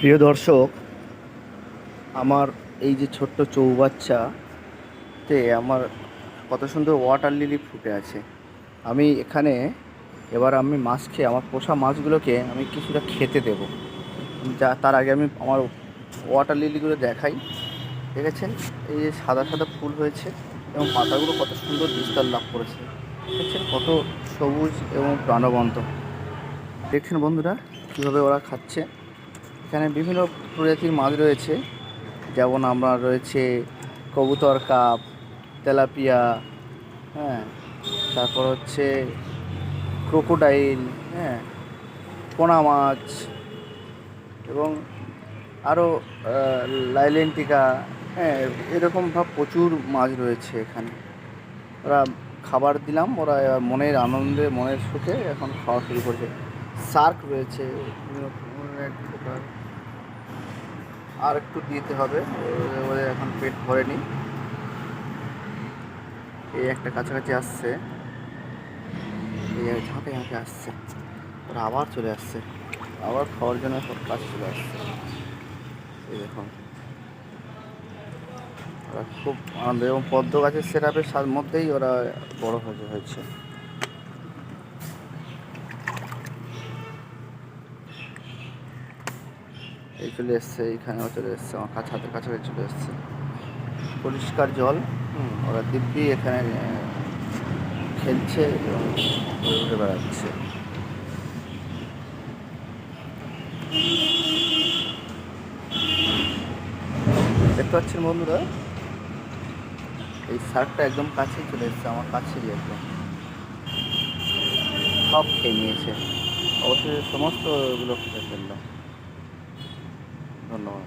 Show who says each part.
Speaker 1: প্রিয় দর্শক, আমার এই যে ছোট্ট চৌবাচ্চাতে আমার কত সুন্দর ওয়াটার লিলি ফুটে আছে। আমি এখানে, এবার আমি মাছ খেয়ে, আমার পোষা মাছগুলোকে আমি কিছুটা খেতে দেবো। যা, তার আগে আমি আমার ওয়াটার লিলিগুলো দেখাই। দেখেছেন? এই যে সাদা সাদা ফুল হয়েছে এবং পাতাগুলো কত সুন্দর বিস্তার লাভ করেছে। দেখছেন? কত সবুজ এবং প্রাণবন্ত। দেখছেন বন্ধুরা, কীভাবে ওরা খাচ্ছে? এখানে বিভিন্ন প্রজাতির মাছ রয়েছে। যেমন আমরা রয়েছে কবুতর, কাপ, তেলাপিয়া হ্যাঁ তারপর হচ্ছে ক্রোকোডাইল হ্যাঁ পোনা মাছ এবং আরও লাইলেন্টিকা হ্যাঁ এরকম ভাব প্রচুর মাছ রয়েছে এখানে। ওরা খাবার দিলাম, ওরা মনের আনন্দে, মনের সুখে এখন খাওয়া শুরু করেছে শার্ক রয়েছে আর একটু দিতে হবে, ওদের- এখন পেট ভরেনি। এই একটা কাছাকাছি আসছে। এই ঝাঁকে ঝাঁকে আসছে। ওরা আবার চলে আসছে। আবার খাওয়ার জন্য সব কাছে চলে আসছে। এই দেখুন। ওরা খুব আনন্দ এবং পদ্ম গাছের সেরাপের মধ্যেই ওরা বড় হয়ে হয়েছে। এই চলে এসছে, এইখানেও চলে এসছে, আমার কাছে হাতের কাছাকাছি চলে এসছে। পরিষ্কার জল ওরা দিব্যি এখানে খেলছে এবং ঘুরে বেড়াচ্ছে। দেখতে পাচ্ছেন বন্ধুরা, এই শার্টটা একদম কাছেই চলে এসছে, আমার কাছেই একদম। সব খেয়ে নিয়েছে। অবশ্যই সমস্ত এগুলো খেয়ে ফেলল। ধন্যবাদ।